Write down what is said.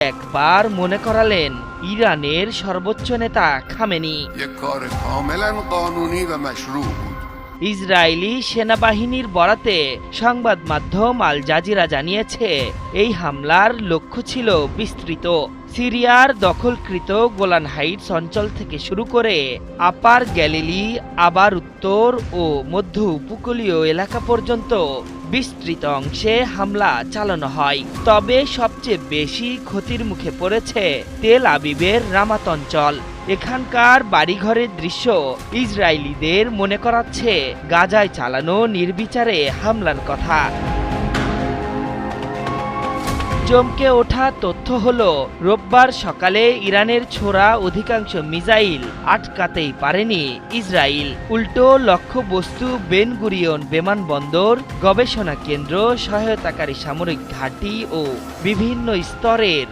একবার মনে করালেন ইরানের সর্বোচ্চ নেতা খামেনি। ইসরায়েলি সেনাবাহিনীর বরাতে সংবাদ মাধ্যম আল জাজিরা জানিয়েছে এই হামলার লক্ষ্য ছিল বিস্তৃত। সিরিয়ার দখলকৃত গোলান হাইটস অঞ্চল থেকে শুরু করে আপার গ্যালিলি আবার উত্তর ও মধ্য উপকূলীয় এলাকা পর্যন্ত বিস্তৃত অংশে হামলা চালানো হয়। তবে সবচেয়ে বেশি ক্ষতির মুখে পড়েছে তেল আবিবের রামাত অঞ্চল। এখানকার বাড়িঘরের দৃশ্য ইসরায়েলিদের মনে করাচ্ছে, গাজায় চালানো নির্বিচারে হামলার কথা। চমকে ওঠা তথ্য হল, রোববার সকালে ইরানের ছোড়া অধিকাংশ মিসাইল আটকাতেই পারেনি ইসরায়েল উল্টো লক্ষ্যবস্তু বেনগুরিয়ন বিমানবন্দর, গবেষণা কেন্দ্র, সহায়তাকারী সামরিক ঘাঁটি ও বিভিন্ন স্তরের